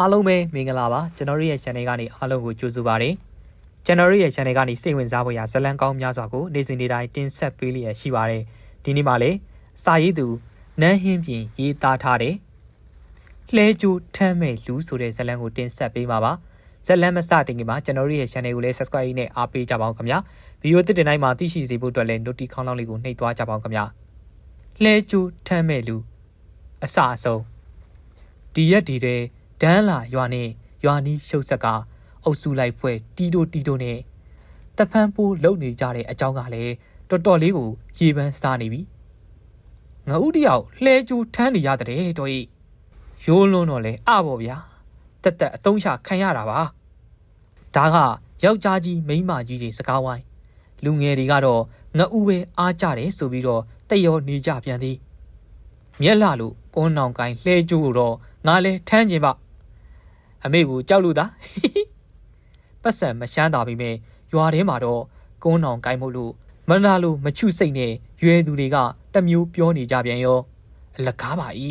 အားလုံးပဲမင်္ဂလာပါကျွန်တော်တို့ရဲ့ channel ကနေအားလုံးကိုကြိုဆိုပါရစေကျွန်တော်တို့ရဲ့ channel ကနေစိတ်ဝင်စားဖို့ရာဇာတ်လမ်းကောင်းများစွာကိုနေ့စဉ်နေ့တိုင်းတင်ဆက်ပေးလျက်ရှိပါတယ်ဒီနေ့မှလည်းစာရေးသူနန်းဟင်းပြင်ရေးသားထားတဲ့လှဲကြိုးထမ်းမဲ့လူဆိုတဲ့ဇာတ်လမ်းကိုတင်ဆက်ပေးမှာပါဇာတ်လမ်းမစတင်ခင်မှာကျွန်တော်တို့ရဲ့ channel ကိုလည်း subscribe နဲ့အားပေးကြပါအောင်ခင်ဗျာဗီဒီယိုတစ်တင်တိုင်းမှာသိရှိစေဖို့အတွက်လည်း notification ခေါင်းလောင်းလေးကိုနှိပ်သွားကြပါအောင်ခင်ဗျာလှဲကြိုးထမ်းမဲ့လူအစအဆုံးဒီရက်ဒီတဲ့ ဒန်းလာရွာနဲ့ရွာနီးရှုပ်ဆက်ကအုပ်စုလိုက်ဖွဲ့တီတိုတီတိုနဲ့တဖန်ပိုးလုံနေကြတဲ့အကြောင်းကလည်းတော်တော်လေးကိုရေပန်းစားနေပြီငါဦးတယောက်လှဲကျူထမ်းနေရတဲ့တော်ဤရိုးလွန်းတော့လေအပေါ့ဗျာတက်တက်အတုံးချခံရတာပါဒါကယောက်ျားကြီးမိန်းမကြီးတွေစကားဝိုင်းလူငယ်တွေကတော့ငါဦးပဲအားကြတယ်ဆိုပြီးတော့တယောနေကြပြန်သည် မျက်လာလို့ကွန်းနောင်ကိုင်းလှဲကျူကိုတော့ငါလဲထမ်းကျင်ပါ အမေကိုကြောက်လို့သားပတ်စံမရှမ်းတာပြီမဲ့ရွာထဲမှာတော့ကုန်းအောင်ကိုင်းမို့လို့မန္တလိုမချုစိတ်နဲ့ရွယ်သူတွေကတမျိုးပြောနေကြပြန်ရောအလကားပါဤ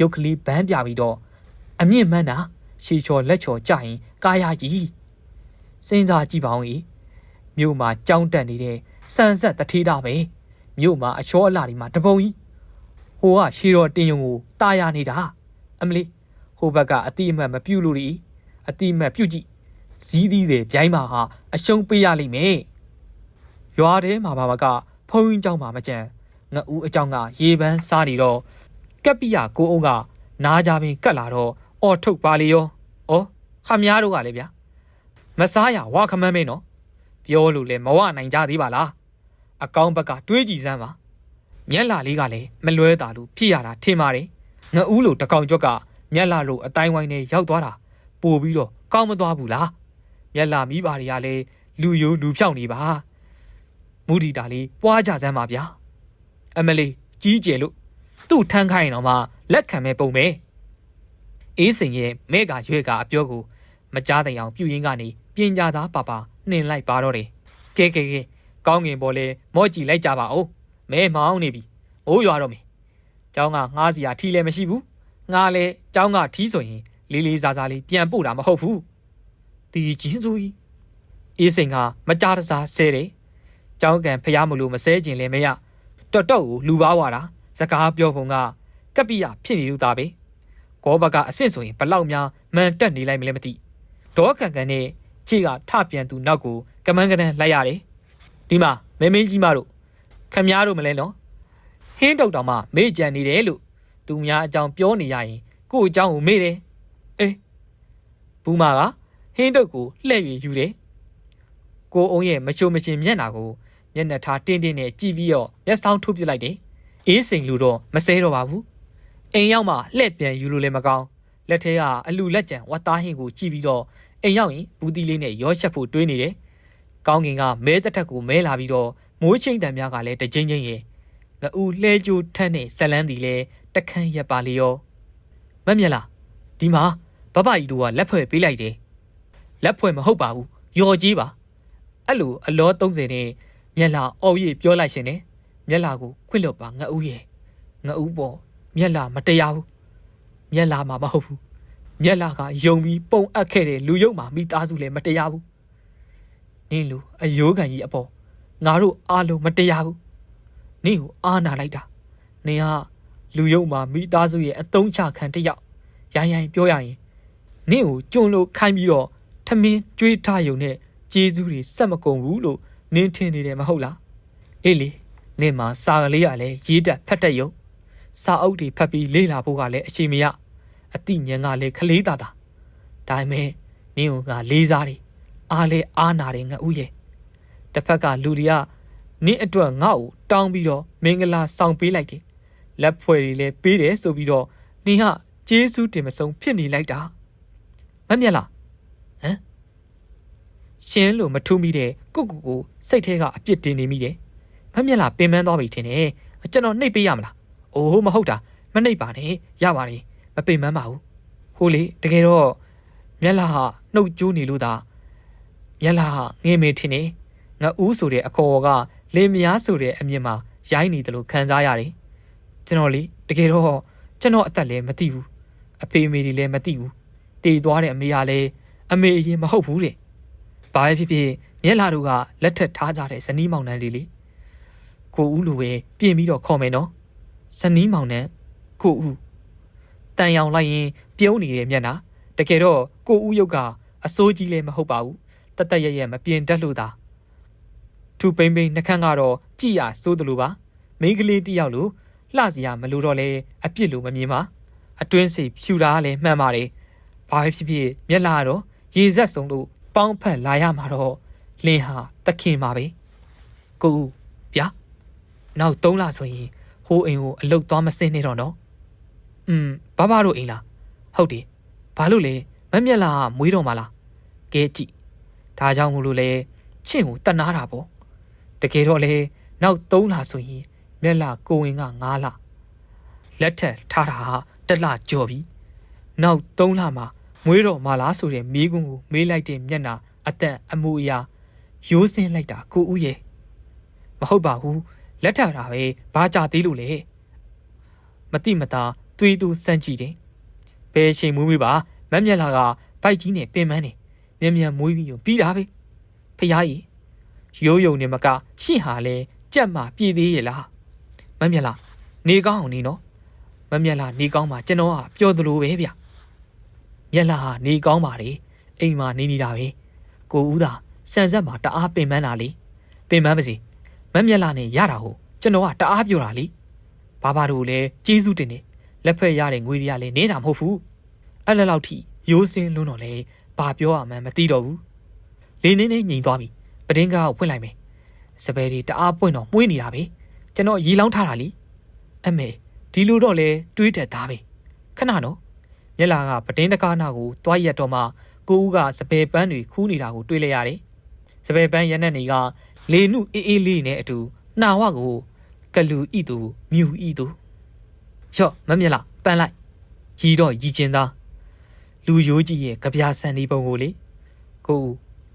ရုပ်ကလေးဘန်းပြပြီးတော့အမြင့်မှန်းတာရှီချော်လက်ချော်ကြရင်ကာယကြီးစဉ်းစားကြည့်ပါဦးဤမြို့မှာကြောင်းတက်နေတဲ့စံဆက်တထေးတာပဲမြို့မှာအချောအလှဒီမှာတပုံကြီးဟိုကရှီတော်တင်ယုံကိုတာယာနေတာအမလီ ဟိုဘက်ကအတိအမှတ်မပြုလို့ဒီအတိအမှတ်ပြုကြည့်ဇီးသီးတွေပြိုင်းပါဟာအရှုံးပေးရလိမ့်မယ်ရွာထဲမှာပါမကဖုံရင်ကြောင်းမှာမကြံငအူးအကြောင်းကရေပန်းစားနေတော့ကက်ပိယကိုအုံးကနားကြပင်ကတ်လာတော့အော်ထုတ်ပါလေရောဩခမည်းတော်ကလည်းဗျာမစားရဝါခမန်းမင်းနော်ပြောလို့လဲမဝနိုင်ကြသေးပါလားအကောင်းဘက်ကတွေးကြည့်စမ်းပါမျက်လာလေးကလည်းမလွဲတာလို့ဖြစ်ရတာထင်ပါတယ်ငအူးလိုတကောင်ကြော့က မျက်လာလိုအတိုင်းဝိုင်းနဲ့ရောက်သွားတာပို့ပြီးတော့ကောင်းမသွားဘူးလား။ မျက်လာမိပါတွေကလည်းလူယိုလူဖြောင်းနေပါမူဒီတာလေးပွားကြစမ်းပါဗျာအမလီကြီးကျယ်လို့သူ့ထန်းခိုင်းတော့မှလက်ခံမဲ့ပုံပဲအေးစိန်ရဲ့မဲကရွဲကအပြောကိုမကြားတိုင်အောင်ပြုရင်းကနေပညာသားပါပါနှင်လိုက်ပါတော့တယ်ကဲကဲကဲကောင်းငင်ပေါ်လဲမော့ကြည့်လိုက်ကြပါဦးမဲမောင်းနေပြီအိုးရွာတော့မယ်เจ้าကငားစီယာထီလည်းမရှိဘူး ငားလဲเจ้าကထီးဆိုရင်လေးလေးစားစားလေးပြန်ပို့တာမဟုတ်ဘူး တီချင်းစုကြီးအေးစိန်ကမကြားတစားဆဲတယ်။ကြောင်းကန်ဖျားမလို့မဆဲကျင်လည်းမရတော်တော့ကိုလူပါဝါတာစကားပြောပုံကကပ်ပိယဖြစ်နေလို့သားပဲ။ကောဘကအစ်စ်ဆိုရင်ဘလောက်များမှန်တက်နေလိုက်မလဲမသိ။ဒေါကန်ကန်နဲ့ခြေကထပြန်သူနောက်ကိုကမန်းကနန်းလိုက်ရတယ်။ဒီမှာမင်းမင်းကြီးမတို့ခမည်းတော်မလဲနော်။ဟင်းတုတ်တော်မှမေ့ကြံနေတယ်လို့ သူများအကြောင်းပြောနေရရင်ကို့အကြောင်းကိုမေ့တယ်။အေးဘူးမာကဟင်းတုတ်ကိုလှည့်၍ယူတယ်။ကိုအုံးရဲ့မချိုမချင်မျက်နာကိုမျက်နှာထားတင်းတင်းနဲ့ကြည့်ပြီးတော့မျက်စောင်းထုတ်ပစ်လိုက်တယ်။အေးစိန်လူတော့မစဲတော့ပါဘူး။အိမ်ရောက်မှလှည့်ပြန်ယူလို့လည်းမကောင်း။လက်ထဲကအလူလက်ကြံဝတ်သားဟင်းကိုကြည့်ပြီးတော့အိမ်ရောက်ရင်ဘူးတီလေးနဲ့ရောချက်ဖို့တွေးနေတယ်။ကောင်းကင်ကမဲတက်ထက်ကိုမဲလာပြီးတော့မိုးချင်းတံများကလည်းတချင်းချင်းရဲ့ ငအူလှဲကြိုးထက်နဲ့ဇလန်းတီလည်းတခန့်ရက်ပါလေရောမက်မြက်လားဒီမှာဘဘကြီးတို့ကလက်ဖွဲ့ပေးလိုက်တယ်လက်ဖွဲ့မဟုတ်ပါဘူးယော်ကြီးပါအဲ့လိုအလော30နဲ့မျက်လာအော်ရပြောလိုက်ရှင်နဲ့မျက်လာကိုခွင့်လွတ်ပါငအူးရဲ့ငအူးပေါ်မျက်လာမတရားဘူးမျက်လာမှာမဟုတ်ဘူးမျက်လာကယုံပြီးပုံအပ်ခဲ့တဲ့လူယုံမှာမိသားစုလည်းမတရားဘူးနင်းလူအယိုးခံကြီးအပေါ်ငါတို့အားလုံးမတရားဘူး နင်းကိုအားနာလိုက်တာနင်ကလူယုံမှာမိသားစုရဲ့အတုံးချခံတစ်ယောက်ရိုင်းရိုင်းပြောရရင်နင့်ကိုကြုံလို့ခိုင်းပြီးတော့ထမင်းကြွေးထားယုံနဲ့ကျေးဇူးတွေစက်မကုန်ဘူးလို့နင်းထင်နေတယ်မဟုတ်လားအေးလေနင့်မှာစာကလေးကလည်းရေးတက်ဖတ်တက်ယုံစာအုပ်တွေဖတ်ပြီးလေ့လာဖို့ကလည်းအချိန်မရအတိညာဉ်ကလည်းခလေးတာတာဒါပေမဲ့နင့်ကလေးစားတယ်အားလေအားနာတယ်ငါဥရဲ့တစ်ဖက်ကလူတွေက နင့်အတွက်ငါ့ကိုတောင်းပြီးတော့မင်္ဂလာဆောင်ပေးလိုက်တယ်လက်ဖွဲ့တွေလည်းပေးတယ်ဆိုပြီးတော့နင်ကကျေးဇူးတင်မဆုံးဖြစ်နေလိုက်တာမမြက်လားရှင်းလို့မထူးမိတဲ့ကိုကိုကိုစိတ်ထဲကအပြစ်တင်နေမိတယ်။မမျက်လာပင်ပန်းသွားပြီထင်တယ်။ကျွန်တော်နှိပ်ပေးရမလား။အိုးမဟုတ်တာမနှိပ်ပါနဲ့ရပါတယ်မပင်ပန်းပါဘူး။ဟိုလေတကယ်တော့မျက်လာဟာနှုတ်ကျိုးနေလို့သာမျက်လာဟာငေမေထင်နေ ငါဦးဆိုတဲ့အခေါ်ကလင်းမယားဆိုတဲ့အမြင်မှာရိုင်းနေတယ်လို့ခံစားရတယ်။ကျွန်တော်လေတကယ်တော့ကျွန်တော်အသက်လည်းမသိဘူး။အဖေအမေတွေလည်းမသိဘူးတည်သွားတဲ့အမေကလည်းအမေအရင်မဟုတ်ဘူးတဲ့ဘာပဲဖြစ်ဖြစ်မျက်လာတို့ကလက်ထက်ထားကြတဲ့ဇနီးမောင်နှံလေးလေကိုဦးလိုပဲပြင်ပြီးတော့ခေါ်မယ်နော်ဇနီးမောင်နှံကိုဦးတန်ရောင်လိုက်ရင်ပြုံးနေတဲ့မျက်နှာတကယ်တော့ကိုဦးရုပ်ကအစိုးကြီးလည်းမဟုတ်ပါဘူးတတ်တရရမပြင်တတ်လို့သာ ထူပိမ့်ပိမ့်နှခမ်းကတော့ကြည်ရစိုးတယ်လို့ပါမိန်းကလေးတယောက်လိုလှစီရမလို့တော့လဲအပြစ်လို့မမြင်ပါအတွင်းစိတ်ဖြူတာလည်းမှန်ပါတယ်ဘာပဲဖြစ်ဖြစ်မျက်လာတော့ရေဆက်စုံလို့ပေါင်းဖက်လာရမှာတော့လင်းဟာတခင်ပါပဲကိုဦးဗျာနောက်၃လဆိုရင်ဟိုးအိမ်ကိုအလုတ်သွားမစင်းနေတော့နော်อืมဘာဘာတို့အိမ်လားဟုတ်တယ်ဘာလို့လဲမက်မျက်လာကမွေးတော့မလားကဲကြည့်ဒါကြောင့်မို့လို့လဲချင့်ကိုတနာတာပေါ့ တကယ်တော့လေနောက်၃လဆိုရင်မျက်လာကိုဝင်က9လလက်ထက်ထားတာဟာတစ်လကြော်ပြီနောက်3လမှာမွေးတော့မလားဆိုတဲ့မိကွန်းကိုမေးလိုက်တဲ့မျက်နှာအသက်အမူအရာရိုးစင်းလိုက်တာကိုဦးရဲ့မဟုတ်ပါဘူးလက်ထပ်တာပဲဘာကြသေးလို့လဲမတိမတာတွေးတူစမ်းကြည့်တယ်ဘယ်ချိန်မွေးမွေးပါမက်မျက်လာကဘိုက်ကြီးနဲ့ပင်ပန်းနေမြန်မြန်မွေးပြီးရောပြီးတာပဲဖះကြီး ရိုးယုံနေမကရှင့်ဟာလဲကြက်မှပြည်သေးရဲ့လားမက်မျက်လာနေကောင်းအောင်နေနော်မက်မျက်လာနေကောင်းပါကျွန်တော်ကပြောသလိုပဲဗျမျက်လာဟာနေကောင်းပါလေအိမ်မှာနေနေတာပဲကိုဦးသာဆန်ဆက်မှာတအားပင်ပန်းတာလေပင်ပန်းပါစီမက်မျက်လာနဲ့ရတာဟုတ်ကျွန်တော်ကတအားပြောတာလေဘာဘာတို့လည်းကျေးဇူးတင်နေလက်ဖက်ရတဲ့ငွေတွေကလည်းနေတာမဟုတ်ဘူးအဲ့လက်လောက်ထိရိုးစင်းလုံးတော့လေဘာပြောရမှန်းမသိတော့ဘူးလေနင်းနဲ့ညင်သွားပြီ ပတင်းကားကိုဖွင့်လိုက်မယ်စပယ်တွေတအားပွင့်တော့မှုေးနေတာပဲကျွန်တော်ရီလောင်းထားတာလीအမေဒီလိုတော့လေတွေးတက်သားပဲခဏနော်မျက်လာကပတင်းတကားနာကိုတွားရက်တော့မှကိုဦးကစပယ်ပန်းတွေခူးနေတာကိုတွေးလိုက်ရတယ်စပယ်ပန်းရက်နဲ့နေကလေနုအေးအေးလေးနဲ့အတူနှာဝကိုကလူဤသူမြူဤသူရော့မမျက်လာပန်းလိုက်ရီတော့ရီကျင်သားလူရိုးကြီးရဲ့ကြပြဆန်ဒီပုံကိုလေကိုဦး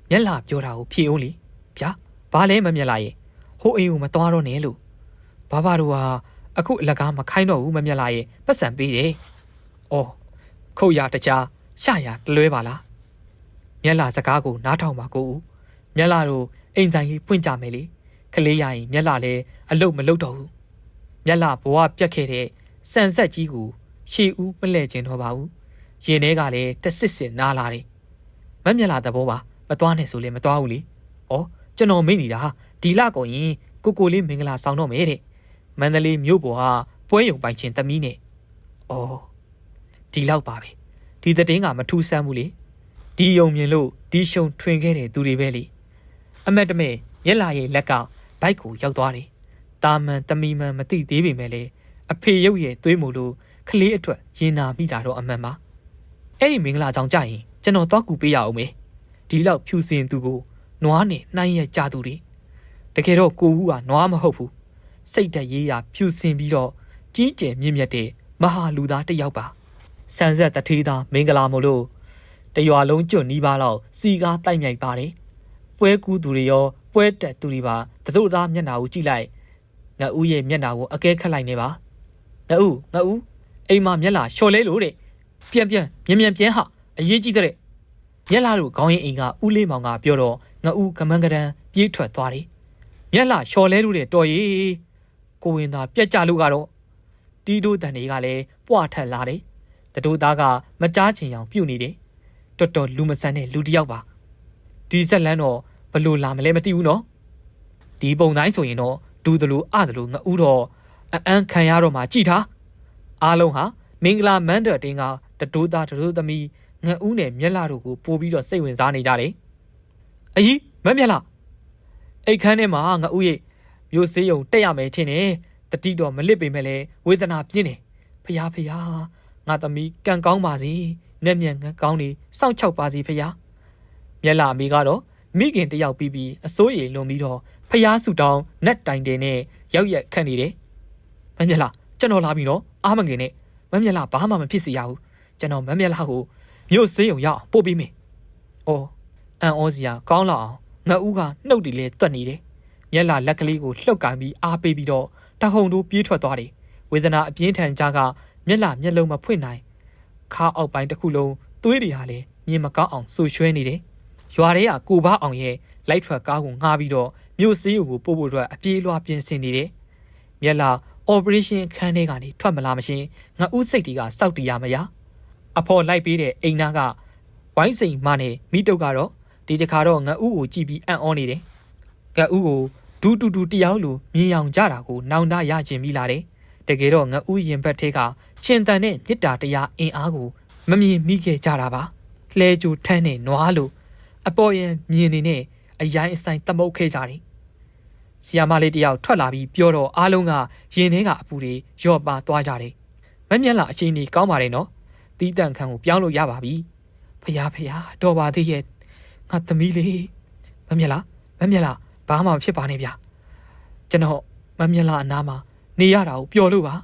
မျက်လာပြောတာကိုဖြေအောင်လေ ဗျာဘာလဲမမျက်လာရဲ့ဟိုအိမ်ကိုမသွားတော့နဲ့လို့ဘာဘာတို့ဟာအခုအလကားမခိုင်းတော့ဘူးမမျက်လာရဲ့ပတ်စံပေးတယ်။အော်ခုတ်ရတကြားရှရတလွဲပါလား။မျက်လာစကားကိုနားထောင်ပါကိုဦး။မျက်လာတို့အိမ်ဆိုင်လေးဖွင့်ကြမယ်လေ။ကလေးရရင်မျက်လာလည်းအလုတ်မလုတ်တော့ဘူး။မျက်လာဘဝပြတ်ခဲ့တဲ့စံဆက်ကြီးကိုရှေဦးမလဲကျင်တော့ပါဘူး။ရင်ထဲကလည်းတဆစ်စစ်နားလာတယ်။မမျက်လာသဘောပါမသွားနဲ့ဆိုလည်းမသွားဘူးလေ။အော် ကျွန်တော်မိနေတာဒီလကုန်ရင်ကိုကိုလေးမင်္ဂလာဆောင်တော့မယ်တဲ့မန္တလေးမြို့ပေါ်ဟာပွဲရုံပိုင်ရှင်သမီးနဲ့အော်ဒီလောက်ပါပဲဒီသတင်းကမထူးဆန်းဘူးလေဒီယုံမြင်လို့ဒီရှုံထွင်ခဲ့တဲ့သူတွေပဲလေအမက်တမဲရက်လာရဲ့လက်ကဘိုက်ကိုရောက်သွားတယ်တာမန်တမီမန်မသိသေးပေမဲ့လေအဖေရုပ်ရဲ့သွေးမို့လို့ကလေးအတွက်ရင်နာမိတာတော့အမှန်ပါအဲ့ဒီမင်္ဂလာကြောင့်ကြရင်ကျွန်တော်တော့ကူပေးရအောင်မေဒီလောက်ဖြူစင်သူကို နွားနဲ့နှိုင်းရကြသူတွေတကယ်တော့ကိုဦးကနွားမဟုတ်ဘူးစိတ်တက်ရေးရဖြူစင်ပြီးတော့ကြီးကျယ်မြင့်မြတ်တဲ့မဟာလူသားတစ်ယောက်ပါဆန်ဆက်တထေးသားမင်္ဂလာမို့လို့တရွာလုံးကျွတ်နီးပါးလောက်စီကားတိုက်မြိုက်ပါတယ်ပွဲကူးသူတွေရောပွဲတက်သူတွေပါတတို့သားမျက်နှာကိုကြည့်လိုက်ငါဦးရဲ့မျက်နှာကိုအကဲခတ်လိုက်နေပါငါဦးငါဦးအိမ်မှာမျက်နှာလျှော်လဲလို့တဲ့ပြန်ပြန်မြန်မြန်ပြန်ဟာအရေးကြီးတဲ့မျက်လာတို့ခေါင်းရင်အိမ်ကဦးလေးမောင်ကပြောတော့ ငါဦးကမန်းကရန်ပြေးထွက်သွားတယ်မျက်လာလျှော်လဲလို့တဲ့တော်ရီကိုဝင်သာပြက်ကြလို့ကတော့တီးတို့တန်တွေကလည်းပွားထက်လာတယ်တတို့သားကမကြားချင်အောင်ပြုတ်နေတယ်တော်တော်လူမဆန်တဲ့လူတစ်ယောက်ပါဒီဆက်လန်းတော့ဘလို့လာမလဲမသိဘူးနော်ဒီပုံတိုင်းဆိုရင်တော့ဒူးတလူအတလူငအူးတော့အအန်းခံရတော့မှကြည်ထားအားလုံးဟာမင်္ဂလာမန်းတော်တင်းကတတိုးသားတတိုးသမီးငအူးနဲ့မျက်လာတို့ကိုပို့ပြီးတော့စိတ်ဝင်စားနေကြတယ် အကြီးမမျက်လာအိတ်ခမ်းထဲမှာငအူးရဲ့မျိုးစေးယုံတက်ရမယ်ထင်တယ်တတိတော်မလစ်ပေမဲ့လည်းဝေဒနာပြင်းတယ်ဖယားဖယားငါသမီးကံကောင်းပါစေနဲ့မြန်ငကောင်းနေစောင့်ချောက်ပါစေဖယားမျက်လာအမေကတော့မိခင်တယောက်ပြီးပြီးအစိုးရလွန်ပြီးတော့ဖျားဆူတောင်းနက်တိုင်တယ်နဲ့ရောက်ရက်ခန့်နေတယ်။မမျက်လာကျွန်တော်လာပြီနော်အားမငင်နဲ့မမျက်လာဘာမှမဖြစ်စေရဘူးကျွန်တော်မမျက်လာကိုမြို့စေးုံရောက်ပို့ပြီးမယ်။အော် အန်ဩစီယာကောင်းလောက်အောင်ငါဦးကနှုတ်တီလေးတွတ်နေတယ်။မျက်လာလက်ကလေးကိုလှုပ်ကန်ပြီးအားပေးပြီးတော့တဟုန်တို့ပြေးထွက်သွားတယ်။ဝေဒနာအပြင်းထန်ကြားကမျက်လာမျက်လုံးမဖွင့်နိုင်ခါအောက်ပိုင်းတစ်ခုလုံးသွေးတွေဟာလည်းမြင်မကောင်းအောင်ဆူရွှဲနေတယ်ရွာထဲကကိုဘအောင်ရဲ့လိုက်ထွက်ကားကိုငှားပြီးတော့မြို့စည်းကိုပို့ဖို့အတွက်အပြေးလွှားပြင်ဆင်နေတယ်မြက်လာ operation အခန်းထဲကနေထွက်မလာမရှင်ငါဥစိတ်တီကစောက်တီရမရအဖော်လိုက်ပေးတဲ့အိမ်နာကဝိုင်းစိန်မနဲ့မိတုတ်ကတော့ ဒီတခါတော့ငါဥကိုကြည့်ပြီးအံ့ဩနေတယ်ငါဥကိုဒူးတူတူတယောက်လိုမြင်အောင်ကြတာကိုနောင်တရကျင်မိလာတယ်တကယ်တော့ငါဥရင်ဘက်ထဲကရှင်တန်တဲ့မြစ်တာတရားအင်အားကိုမမြင်မိခဲ့ကြတာပါလှဲကြိုထမ်းနဲ့နွားလိုအပေါ်ရင်မြင်နေနဲ့အရိုင်းအဆိုင်တမုတ်ခဲ့ကြတယ်ဆီယာမလေးတယောက်ထွက်လာပြီးပြောတော့အားလုံးကရင်ထဲကအပူတွေရော့ပါသွားကြတယ်မမျက်လာအချိန်ကြီးကောင်းပါတယ်နော်တီးတန့်ခန်းကိုပြောင်းလို့ရပါပြီဖယားဖယားတော်ပါသေးရဲ့ ငါသမီးလေးမမျက်လာမမျက်လာဘာမှမဖြစ်ပါနဲ့ဗျာကျွန်တော်မမျက်လာအနားမှာနေရတာကိုပျော်လို့ပါ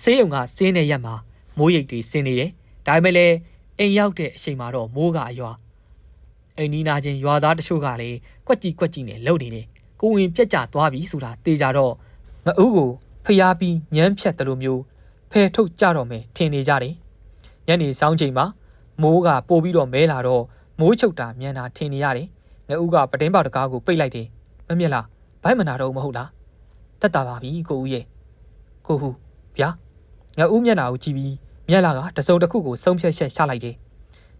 ဆေးရုံကစင်းတဲ့ရက်မှာမိုးရိပ်တွေဆင်းနေတယ်ဒါပေမဲ့လည်းအိမ်ရောက်တဲ့အချိန်မှာတော့မိုးကအရွာအိမ်နီးနာချင်းရွာသားတချို့ကလည်းကွက်ကြီးကွက်ကြီးနဲ့လှုပ်နေတယ်ကိုဝင်ပြက်ကြသွားပြီဆိုတာတေးကြတော့ငအုပ်ကိုဖျားပြီးညမ်းဖြတ်တယ်လို့မျိုးဖယ်ထုတ်ကြတော့မယ်ထင်နေကြတယ်ညနေဆောင်ချိန်မှာမိုးကပို့ပြီးတော့မဲလာတော့ မိုးချုပ်တာမြန်တာထင်နေရတယ်ငအုပ်ကပတင်းပေါက်တကားကိုပိတ်လိုက်တယ်မမြက်လားဘိုက်မနာတော့မဟုတ်လားတက်တာပါပြီကိုဦးရဲ့ကိုဟုဗျာငအုပ်မျက်နှာကိုကြည့်ပြီးမျက်လာကတစုံတစ်ခုကိုဆုံးဖြတ်ချက်ချလိုက်တယ်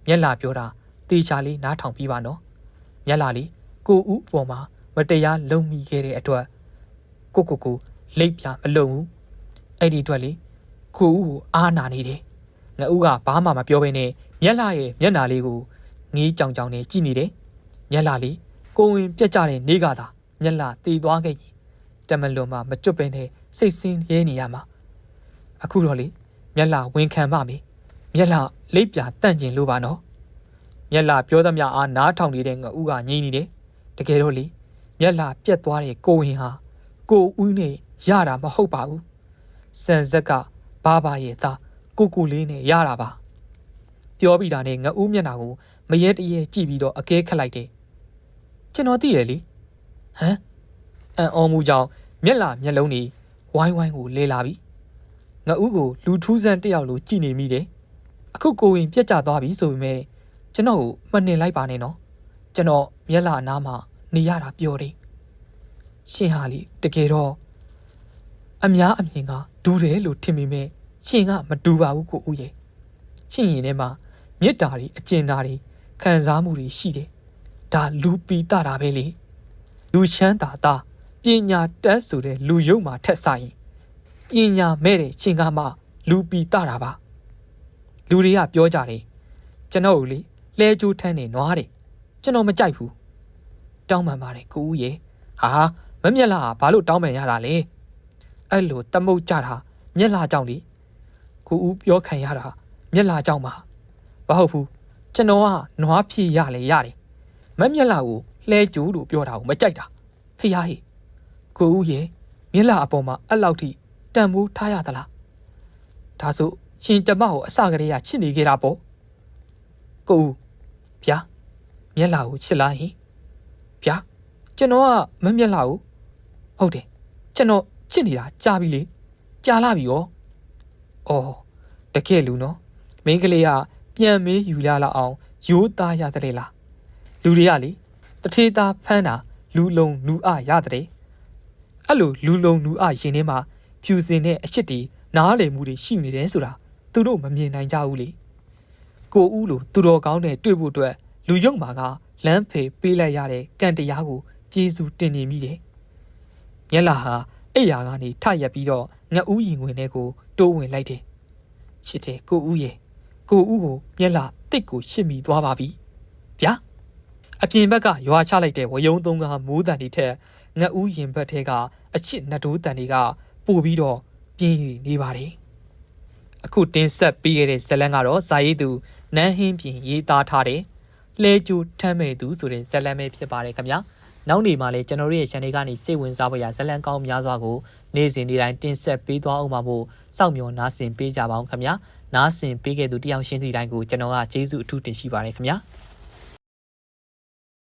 မျက်လာပြောတာတေချာလေးနားထောင်ပြီးပါနော်မျက်လာလေးကိုဦးအပေါ်မှာမတရားလုံမိခဲ့တဲ့အတွက်ကိုကိုကိုလိပ်ပြမလုံဘူးအဲ့ဒီအတွက်လေကိုဦးကိုအားနာနေတယ်ငါဦးကဘာမှမပြောဘဲနဲ့မျက်လာရဲ့မျက်နာလေးကို ငေးကြောင်ကြောင်နဲ့ကြည့်နေတယ်မျက်လာလေးကိုဝင်ပြက်ကြတဲ့နေကသာမျက်လာတေသွားခဲ့ရင်တမလွန်မှမကြွပင်နဲ့စိတ်ဆင်းရဲနေရမှာအခုတော့လေမျက်လာဝင်ခံပါမယ်မျက်လာလိပ်ပြတန့်ကျင်လို့ပါနော်မျက်လာပြောသမျှအားနားထောင်နေတဲ့ငါဦးကငြိနေတယ်တကယ်တော့လေမျက်လာပြက်သွားတဲ့ကိုဝင်ဟာကိုဦးနဲ့ရတာမဟုတ်ပါဘူးစံဆက်ကဘာဘာရဲ့သားကိုကိုလေးနဲ့ရတာပါပြောပြီးတာနဲ့ငအူးမျက်နှာကို မရဲတရဲကြည့်ပြီးတော့အကဲခတ်လိုက်တယ်ကျွန်တော်သိရလေဟမ်အန်အော်မှုကြောင့်မျက်လာမျက်လုံးတွေဝိုင်းဝိုင်းကိုလဲလာပြီငအူးကိုလူထူးဆန်းတယောက်လိုကြည့်နေမိတယ်အခုကိုဝင်ပြက်ကျသွားပြီဆိုပေမဲ့ကျွန်တော်ကိုမနှင်လိုက်ပါနဲ့နော်ကျွန်တော်မျက်လာအနားမှာနေရတာပြောတယ်ရှင်ဟာလေတကယ်တော့အများအမြင်ကဒူးတယ်လို့ထင်မိမဲ့ရှင်ကမတူပါဘူးကိုဦးရဲ့ရှင်ရင်ထဲမှာမေတ္တာတွေအကျဉ်းသားတွေ ခံစားမှုတွေရှိတယ်ဒါလူပီတာတာပဲလေလူချမ်းသာတာပညာတက်ဆိုတဲ့လူယုံမှာထက်ဆိုင်ပညာမဲ့တဲ့ရှင်ကမှလူပီတာတာပါလူတွေကပြောကြတယ်ကျွန်တော်လေလဲကြိုးထမ်းနေနွားတယ်ကျွန်တော်မကြိုက်ဘူးတောင်းပန်ပါတယ်ကိုဦးရေဟာမမျက်လာဘာလို့တောင်းပန်ရတာလဲအဲ့လိုတမုတ်ကြတာမျက်လာကြောင့်လေကိုဦးပြောခံရတာမျက်လာကြောင့်ပါမဟုတ်ဘူး ကျွန်တော်ကနွားဖြည့်ရလေရတယ်မမျက်လာကိုလှဲကျူးလို့ပြောတာကိုမကြိုက်တာဖေးရဟေကိုဦးရေမျက်လာအပေါ်မှာအဲ့လောက်ထိတန်ဖိုးထားရသလားဒါဆိုရှင်ကျမကိုအစကတည်းကချစ်နေခဲ့တာပေါ့ကိုဦးဗျာမျက်လာကိုချစ်လားဟင်ဗျာကျွန်တော်ကမမျက်လာဘူးဟုတ်တယ်ကျွန်တော်ချစ်နေတာကြာပြီလေကြာလာပြီရောအော်တကယ်လူနော်မင်းကလေးက ပြန်မေးယူလာလောက်အောင်ရိုးသားရတဲ့လားလူတွေကလေတထေးသားဖမ်းတာလူလုံလူအရတဲ့အဲ့လိုလူလုံလူအရင်ထဲမှာဖြူစင်တဲ့အရှစ်တီနားလည်မှုတွေရှိနေတယ်ဆိုတာသူတို့မမြင်နိုင်ကြဘူးလေကိုဦးလိုသူတော်ကောင်းတဲ့တွေ့ဖို့အတွက်လူယုံမာကလမ်းဖေပေးလိုက်ရတဲ့ကံတရားကိုကျေးဇူးတင်နေမိတယ်။မျက်လာဟာအိယာကနေထရက်ပြီးတော့ငှက်ဦးရင်ဝင်ထဲကိုတိုးဝင်လိုက်တယ်။ရှစ်တယ်ကိုဦးရဲ့ ကိုဦးကိုမျက်လာတစ်ကိုရှစ်မိသွားပါပြီ။ဗျာအပြင်ဘက်ကရွာချလိုက်တဲ့ဝယုံသုံးကမိုးတန်တွေထက်ငှက်ဦးရင်ဘက်ထဲကအချစ်နတိုးတန်တွေကပို့ပြီးတော့ပြင်းယူနေပါတယ်။အခုတင်ဆက်ပေးခဲ့တဲ့ဇလန်ကတော့ဇာရေးသူနန်းဟင်းပြင်ရေးသားထားတဲ့လဲကျူထမ်းမဲ့သူဆိုတဲ့ဇလန်ပဲဖြစ်ပါတယ်ခင်ဗျာနောက်နေမှာလဲကျွန်တော်တို့ရဲ့ channel ကနေစိတ်ဝင်စားဖို့ရဇလန်ကောင်းများစွာကိုနေ့စဉ်နေ့တိုင်းတင်ဆက်ပေးသွားအောင်ပါမို့စောင့်မျှော်နားဆင်ပေးကြပါအောင်ခင်ဗျာ နားဆင်ပေးခဲ့သူတယောက်ချင်းစီတိုင်းကိုကျွန်တော်ကကျေးဇူးအထူးတင်ရှိပါတယ်ခင်ဗျာ